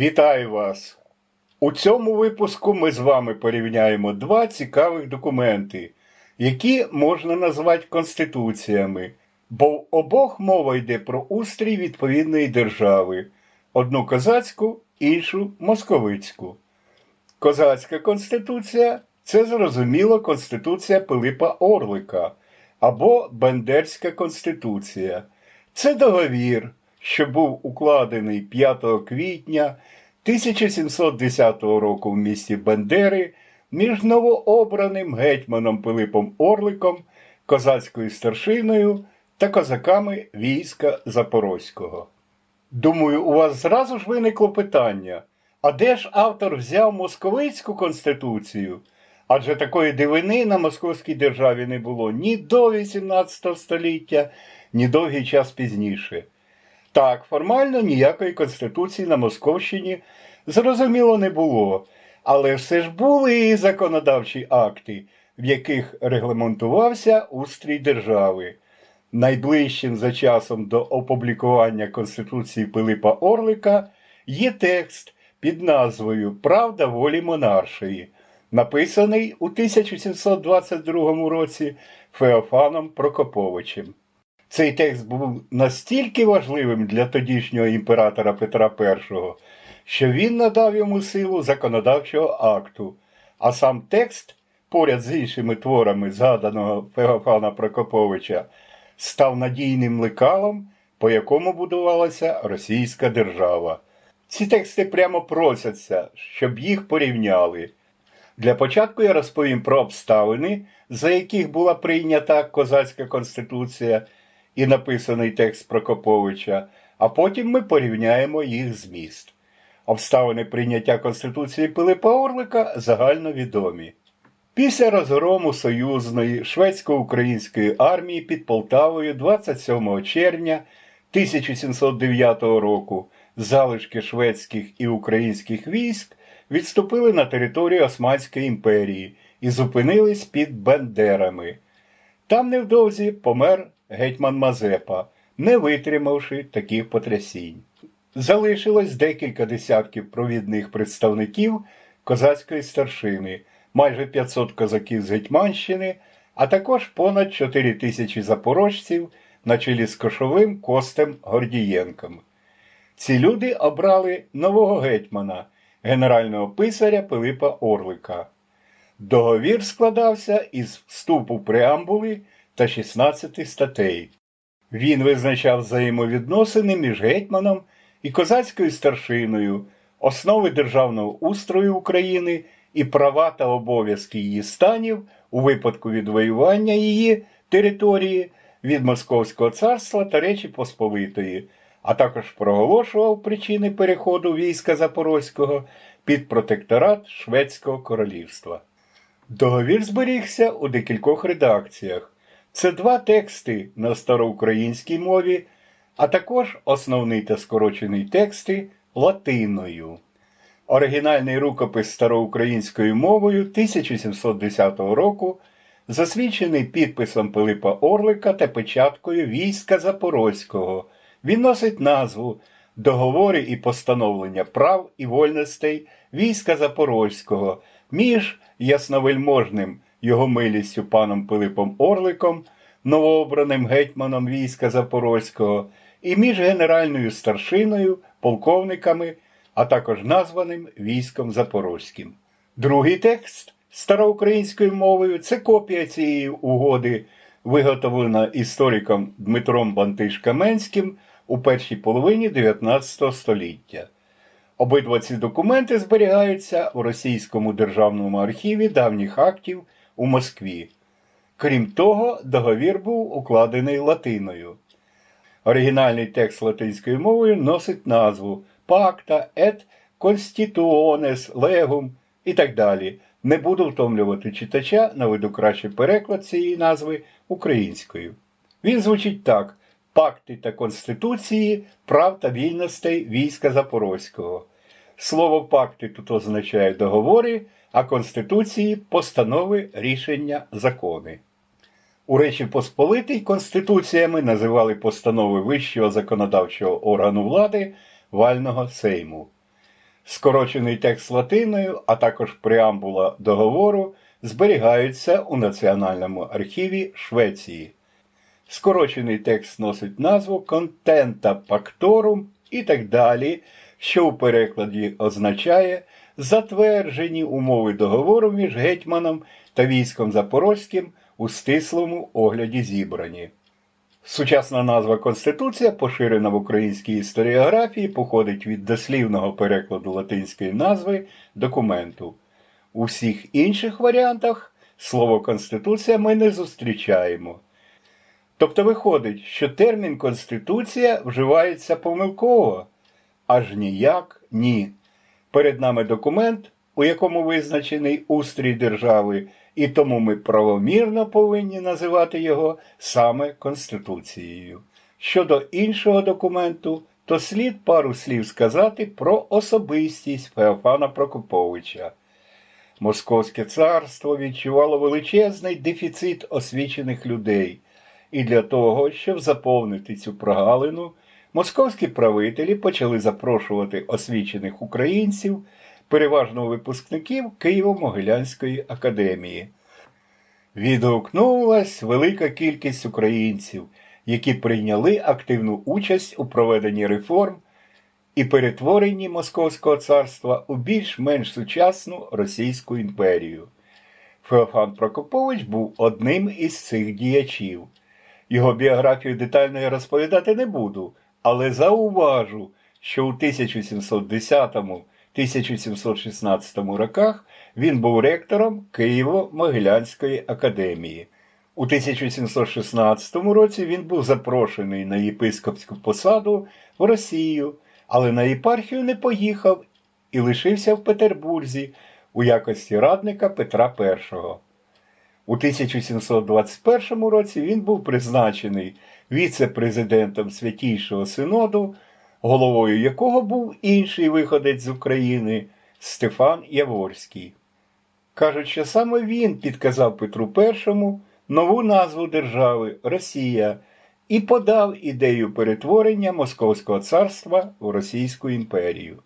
Вітаю вас! У цьому випуску ми з вами порівняємо два цікавих документи, які можна назвати конституціями, бо в обох мова йде про устрій відповідної держави: одну козацьку, іншу московицьку. Козацька конституція це зрозуміло Конституція Пилипа Орлика або Бендерська конституція. Це договір, що був укладений 5 квітня 1710 року в місті Бендери між новообраним гетьманом Пилипом Орликом, козацькою старшиною та козаками війська Запорозького. Думаю, у вас зразу ж виникло питання: а де ж автор взяв московицьку конституцію? Адже такої дивини на московській державі не було ні до 18 століття, ні довгий час пізніше. Так, формально ніякої конституції на Московщині зрозуміло не було, але все ж були і законодавчі акти, в яких регламентувався устрій держави. Найближчим за часом до опублікування Конституції Пилипа Орлика є текст під назвою Правда волі монаршої, написаний у 1722 році Феофаном Прокоповичем. Цей текст був настільки важливим для тодішнього імператора Петра І, що він надав йому силу законодавчого акту, а сам текст, поряд з іншими творами згаданого Феофана Прокоповича, став надійним лекалом, по якому будувалася російська держава. Ці тексти прямо просяться, щоб їх порівняли. Для початку я розповім про обставини, за яких була прийнята козацька конституція і написаний текст Прокоповича, а потім ми порівняємо їх зміст. Обставини прийняття Конституції Пилипа Орлика загальновідомі. Після розгрому союзної шведсько-української армії під Полтавою 27 червня 1709 року залишки шведських і українських військ відступили на територію Османської імперії і зупинились під Бендерами. Там невдовзі помер гетьман Мазепа, не витримавши таких потрясінь. Залишилось декілька десятків провідних представників козацької старшини, майже 500 козаків з Гетьманщини, а також понад 4 тисячі запорожців на чолі з Кошовим Костем Гордієнком. Ці люди обрали нового гетьмана, генерального писаря Пилипа Орлика. Договір складався із вступу преамбули та 16 статей. Він визначав взаємовідносини між гетьманом і козацькою старшиною, основи державного устрою України і права та обов'язки її станів у випадку відвоювання її території від Московського царства та Речі Посполитої, а також проголошував причини переходу війська Запорозького під протекторат Шведського королівства. Договір зберігся у декількох редакціях. Це два тексти на староукраїнській мові, а також основний та скорочений тексти латиною. Оригінальний рукопис староукраїнською мовою 1710 року, засвідчений підписом Пилипа Орлика та печаткою війська Запорозького. Він носить назву Договори і постановлення прав і вольностей війська Запорозького між ясновельможним його милістю паном Пилипом Орликом, новообраним гетьманом війська Запорозького, і між генеральною старшиною, полковниками, а також названим військом Запорозьким. Другий текст староукраїнською мовою це копія цієї угоди, виготовлена істориком Дмитром Бантиш-Каменським у першій половині 19 століття. Обидва ці документи зберігаються у Російському державному архіві давніх актів у Москві. Крім того, договір був укладений латиною. Оригінальний текст латинською мовою носить назву Пакта et Constitutiones Legum і так далі. Не буду втомлювати читача, наведу краще переклад цієї назви українською. Він звучить так: Пакти та Конституції прав та вільностей війська Запорозького. Слово пакти тут означає договори, а конституції постанови, рішення, закони. У Речі Посполитій конституціями називали постанови Вищого законодавчого органу влади Вального Сейму. Скорочений текст латиною, а також преамбула договору зберігаються у Національному архіві Швеції. Скорочений текст носить назву Контента Пакторум і так далі, що у перекладі означає затверджені умови договору між гетьманом та військом Запорозьким у стислому огляді зібрані. Сучасна назва Конституція, поширена в українській історіографії, походить від дослівного перекладу латинської назви документу. У всіх інших варіантах слово Конституція ми не зустрічаємо. Тобто виходить, що термін Конституція вживається помилково, аж ніяк ні. Перед нами документ, у якому визначений устрій держави, і тому ми правомірно повинні називати його саме Конституцією. Щодо іншого документу, то слід пару слів сказати про особистість Феофана Прокоповича. Московське царство відчувало величезний дефіцит освічених людей, і для того, щоб заповнити цю прогалину, московські правителі почали запрошувати освічених українців, переважно випускників Києво-Могилянської академії. Відгукнулась велика кількість українців, які прийняли активну участь у проведенні реформ і перетворенні Московського царства у більш-менш сучасну Російську імперію. Феофан Прокопович був одним із цих діячів. Його біографію детально я розповідати не буду, але зауважу, що у 1710-1716 роках він був ректором Києво-Могилянської академії. У 1716 році він був запрошений на єпископську посаду в Росію, але на єпархію не поїхав і лишився в Петербурзі у якості радника Петра І. У 1721 році він був призначений віце-президентом Святійшого Синоду, головою якого був інший виходець з України Стефан Яворський. Кажуть, що саме він підказав Петру І нову назву держави Росія і подав ідею перетворення Московського царства в Російську імперію.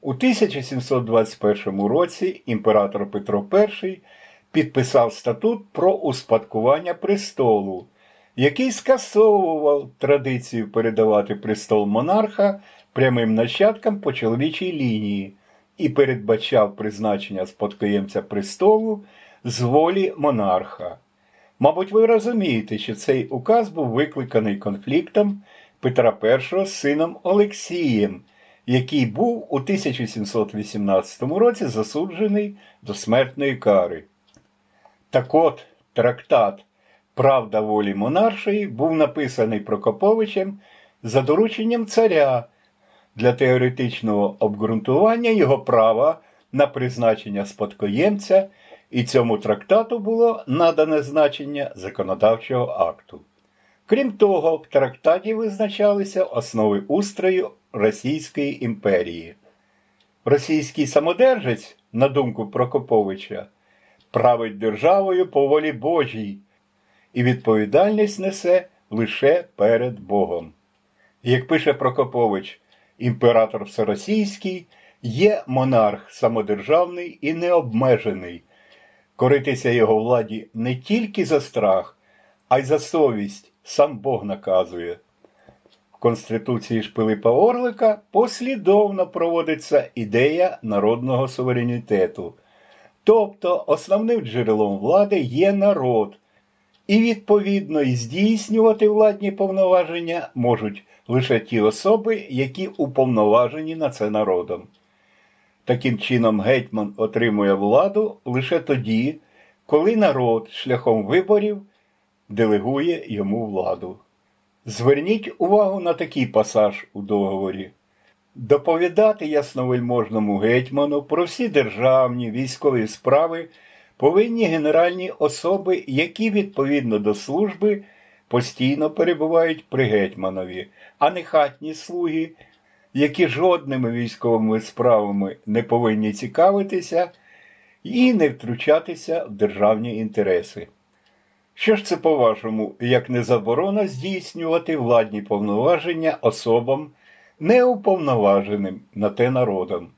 У 1721 році імператор Петро І підписав статут про успадкування престолу, який скасовував традицію передавати престол монарха прямим нащадкам по чоловічій лінії і передбачав призначення спадкоємця престолу з волі монарха. Мабуть, ви розумієте, що цей указ був викликаний конфліктом Петра І з сином Олексієм, який був у 1718 році засуджений до смертної кари. Так от, трактат Правда волі монаршої був написаний Прокоповичем за дорученням царя для теоретичного обґрунтування його права на призначення спадкоємця, і цьому трактату було надане значення законодавчого акту. Крім того, в трактаті визначалися основи устрою Російської імперії. Російський самодержець, на думку Прокоповича, править державою по волі Божій і відповідальність несе лише перед Богом. Як пише Прокопович, імператор Всеросійський є монарх самодержавний і необмежений, коритися його владі не тільки за страх, а й за совість сам Бог наказує. В Конституції ж Пилипа Орлика послідовно проводиться ідея народного суверенітету. Тобто основним джерелом влади є народ, і відповідно здійснювати владні повноваження можуть лише ті особи, які уповноважені на це народом. Таким чином, гетьман отримує владу лише тоді, коли народ шляхом виборів делегує йому владу. Зверніть увагу на такий пасаж у договорі. Доповідати ясновельможному гетьману про всі державні військові справи повинні генеральні особи, які відповідно до служби постійно перебувають при гетьманові, а не хатні слуги, які жодними військовими справами не повинні цікавитися і не втручатися в державні інтереси. Що ж це, по-вашому, як не заборона здійснювати владні повноваження особам, неуповноваженим на те народом?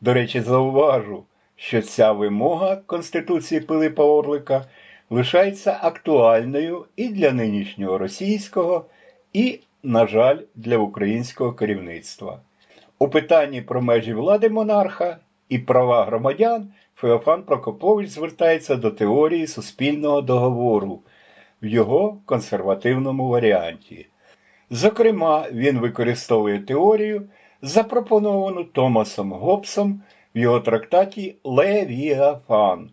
До речі, зауважу, що ця вимога Конституції Пилипа Орлика лишається актуальною і для нинішнього російського, і, на жаль, для українського керівництва. У питанні про межі влади монарха і права громадян Феофан Прокопович звертається до теорії суспільного договору в його консервативному варіанті. Зокрема, він використовує теорію, запропоновану Томасом Гоббсом в його трактаті Левіафан.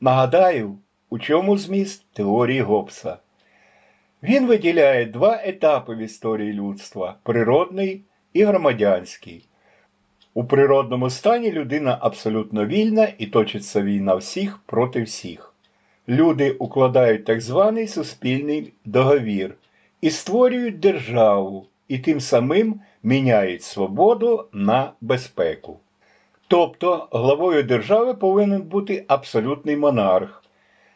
Нагадаю, у чому зміст теорії Гоббса. Він виділяє два етапи в історії людства природний і громадянський. У природному стані людина абсолютно вільна і точиться війна всіх проти всіх. Люди укладають так званий суспільний договір і створюють державу, і тим самим міняють свободу на безпеку. Тобто главою держави повинен бути абсолютний монарх,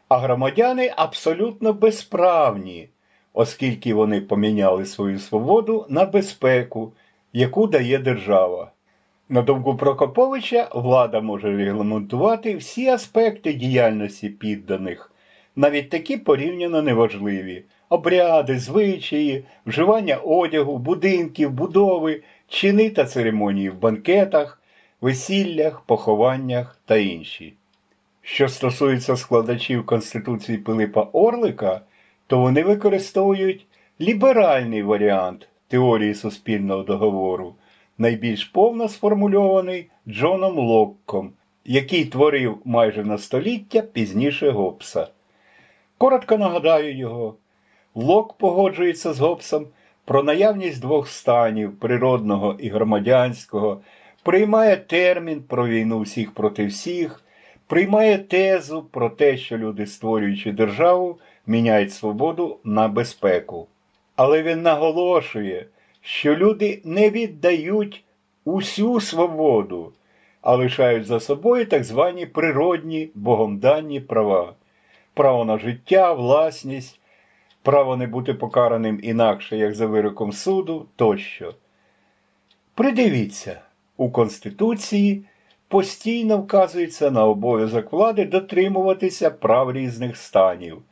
а громадяни абсолютно безправні, оскільки вони поміняли свою свободу на безпеку, яку дає держава. На думку Прокоповича, влада може регламентувати всі аспекти діяльності підданих, навіть такі порівняно неважливі обряди, звичаї, вживання одягу, будинків, будови, чини та церемонії в банкетах, весіллях, похованнях та інші. Що стосується складачів Конституції Пилипа Орлика, то вони використовують ліберальний варіант теорії суспільного договору, найбільш повно сформульований Джоном Локком, який творив майже на століття пізніше Гоббса. Коротко нагадаю його. Лок погоджується з Гоббсом про наявність двох станів природного і громадянського, приймає термін про війну всіх проти всіх, приймає тезу про те, що люди, створюючи державу, міняють свободу на безпеку. Але він наголошує, що люди не віддають усю свободу, а лишають за собою так звані природні богом дані права, право на життя, власність, право не бути покараним інакше, як за вироком суду тощо. Придивіться, у Конституції постійно вказується на обов'язок влади дотримуватися прав різних станів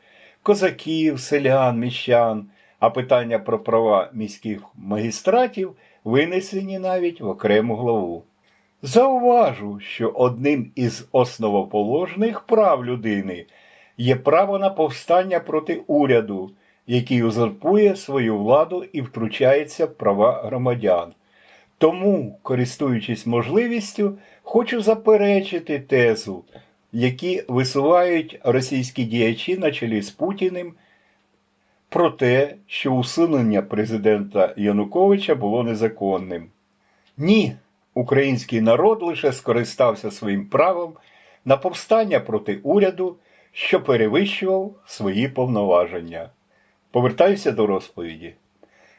козаків, селян, міщан, а питання про права міських магістратів винесені навіть в окрему главу. Зауважу, що одним із основоположних прав людини є право на повстання проти уряду, який узурпує свою владу і втручається в права громадян. Тому, користуючись можливістю, хочу заперечити тезу, які висувають російські діячі на чолі з Путіним, про те, що усунення президента Януковича було незаконним. Ні, український народ лише скористався своїм правом на повстання проти уряду, що перевищував свої повноваження. Повертаюся до розповіді.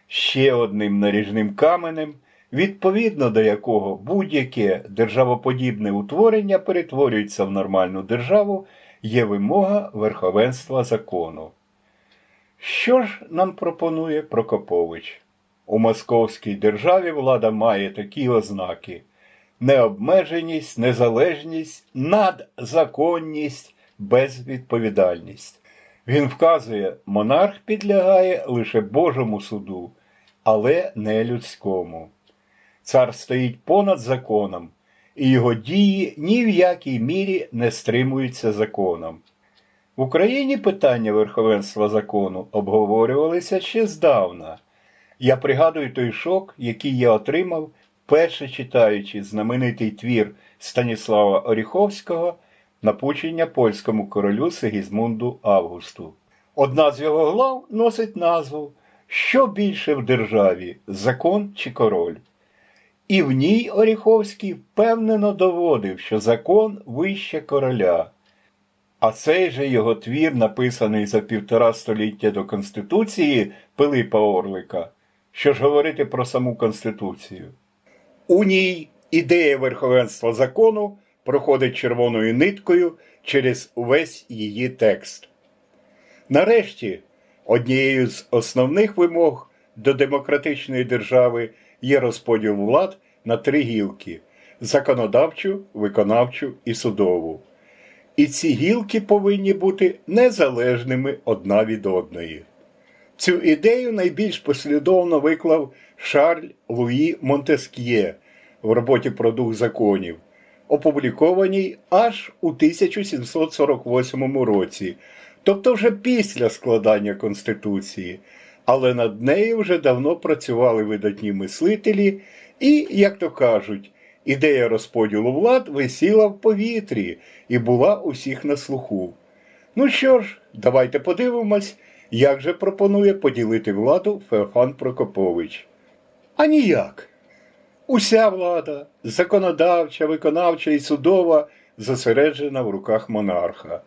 Ще одним наріжним каменем, відповідно до якого будь-яке державоподібне утворення перетворюється в нормальну державу, є вимога верховенства закону. Що ж нам пропонує Прокопович? У московській державі влада має такі ознаки: необмеженість, незалежність, надзаконність, безвідповідальність. Він вказує, монарх підлягає лише Божому суду, але не людському. Цар стоїть понад законом, і його дії ні в якій мірі не стримуються законом. В Україні питання верховенства закону обговорювалися ще здавна. Я пригадую той шок, який я отримав, вперше читаючи знаменитий твір Станіслава Оріховського Напучення польському королю Сигізмунду Августу. Одна з його глав носить назву Що більше в державі закон чи король? І в ній Оріховський впевнено доводив, що закон вище короля. А цей же його твір, написаний за півтора століття до Конституції Пилипа Орлика, що ж говорити про саму Конституцію. У ній ідея верховенства закону проходить червоною ниткою через увесь її текст. Нарешті, однією з основних вимог до демократичної держави є розподіл влад на три гілки законодавчу, виконавчу і судову. І ці гілки повинні бути незалежними одна від одної. Цю ідею найбільш послідовно виклав Шарль Луї Монтеск'є в роботі про дух законів, опублікованій аж у 1748 році, тобто вже після складання Конституції, але над нею вже давно працювали видатні мислителі, і, як то кажуть, ідея розподілу влад висіла в повітрі і була усіх на слуху. Ну що ж, давайте подивимось, як же пропонує поділити владу Феофан Прокопович. А ніяк. Уся влада, законодавча, виконавча і судова, зосереджена в руках монарха.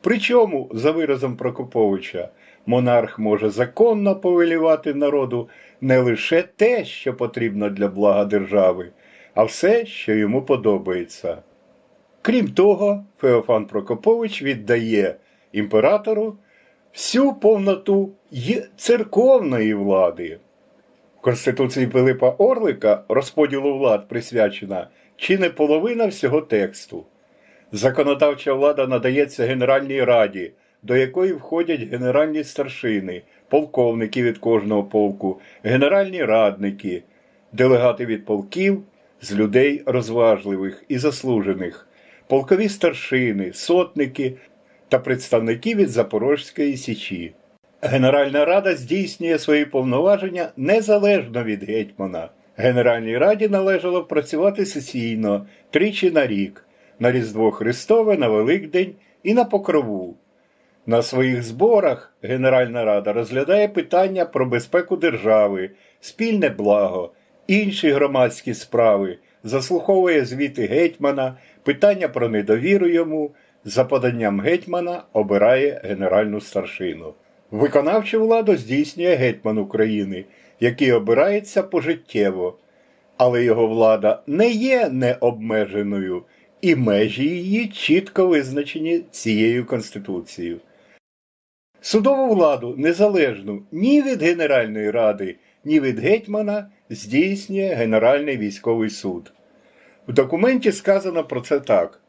Причому, за виразом Прокоповича, монарх може законно повелівати народу не лише те, що потрібно для блага держави, а все, що йому подобається. Крім того, Феофан Прокопович віддає імператору всю повноту церковної влади. В Конституції Пилипа Орлика розподілу влад присвячена чи не половина всього тексту. Законодавча влада надається Генеральній Раді, до якої входять генеральні старшини, полковники від кожного полку, генеральні радники, делегати від полків з людей розважливих і заслужених, полкові старшини, сотники та представники від Запорозької Січі. Генеральна Рада здійснює свої повноваження незалежно від гетьмана. Генеральній Раді належало працювати сесійно тричі на рік на Різдво Христове, на Великдень і на Покрову. На своїх зборах Генеральна Рада розглядає питання про безпеку держави, спільне благо, інші громадські справи, заслуховує звіти гетьмана, питання про недовіру йому, за поданням гетьмана обирає генеральну старшину. Виконавчу владу здійснює гетьман України, який обирається пожиттєво, але його влада не є необмеженою, і межі її чітко визначені цією Конституцією. Судову владу незалежну ні від Генеральної ради, ні від гетьмана здійснює Генеральний військовий суд. В документі сказано про це так.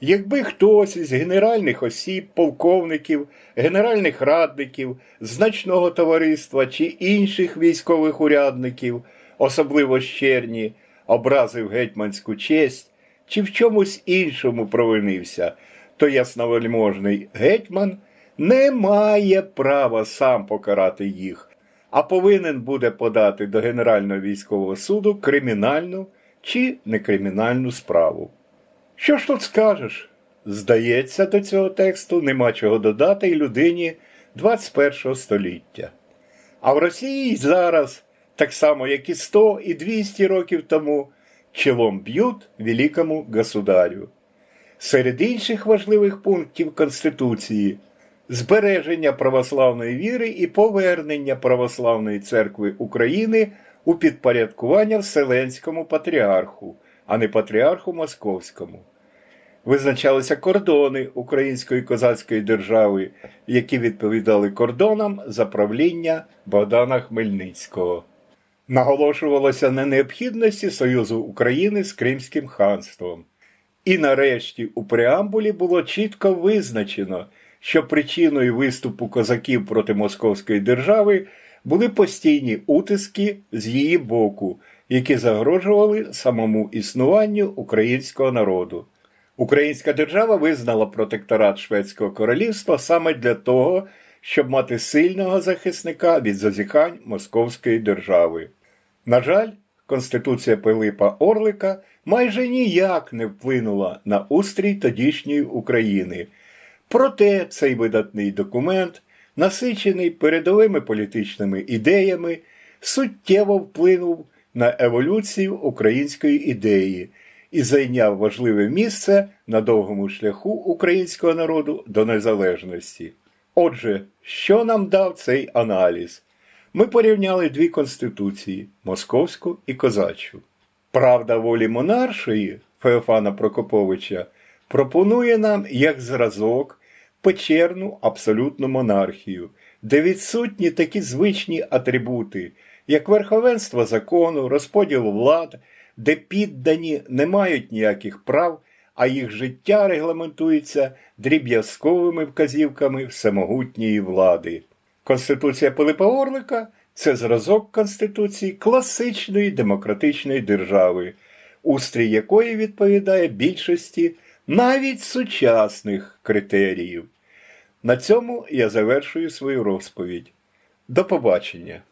Якби хтось із генеральних осіб, полковників, генеральних радників, значного товариства чи інших військових урядників, особливо з черні, образив гетьманську честь чи в чомусь іншому провинився, то ясновельможний гетьман не має права сам покарати їх, а повинен буде подати до Генерального військового суду кримінальну чи некримінальну справу. Що ж тут скажеш? Здається, до цього тексту нема чого додати й людині 21 століття. А в Росії зараз, так само як і 100 і 200 років тому, челом б'ють великому государю. Серед інших важливих пунктів Конституції збереження православної віри і повернення Православної церкви України у підпорядкування Вселенському патріарху, а не патріарху Московському. Визначалися кордони Української козацької держави, які відповідали кордонам за правління Богдана Хмельницького. Наголошувалося на необхідності Союзу України з Кримським ханством. І нарешті у преамбулі було чітко визначено, що причиною виступу козаків проти Московської держави були постійні утиски з її боку, які загрожували самому існуванню українського народу. Українська держава визнала протекторат Шведського королівства саме для того, щоб мати сильного захисника від зазіхань Московської держави. На жаль, Конституція Пилипа Орлика майже ніяк не вплинула на устрій тодішньої України. Проте цей видатний документ, насичений передовими політичними ідеями, суттєво вплинув на еволюцію української ідеї і зайняв важливе місце на довгому шляху українського народу до незалежності. Отже, що нам дав цей аналіз? Ми порівняли дві конституції московську і козачу. Правда волі монаршої Феофана Прокоповича пропонує нам як зразок печерну абсолютну монархію, де відсутні такі звичні атрибути, як верховенство закону, розподіл влад, де піддані не мають ніяких прав, а їх життя регламентується дріб'язковими вказівками всемогутньої влади. Конституція Пилипа Орлика це зразок Конституції класичної демократичної держави, устрій якої відповідає більшості навіть сучасних критеріїв. На цьому я завершую свою розповідь. До побачення.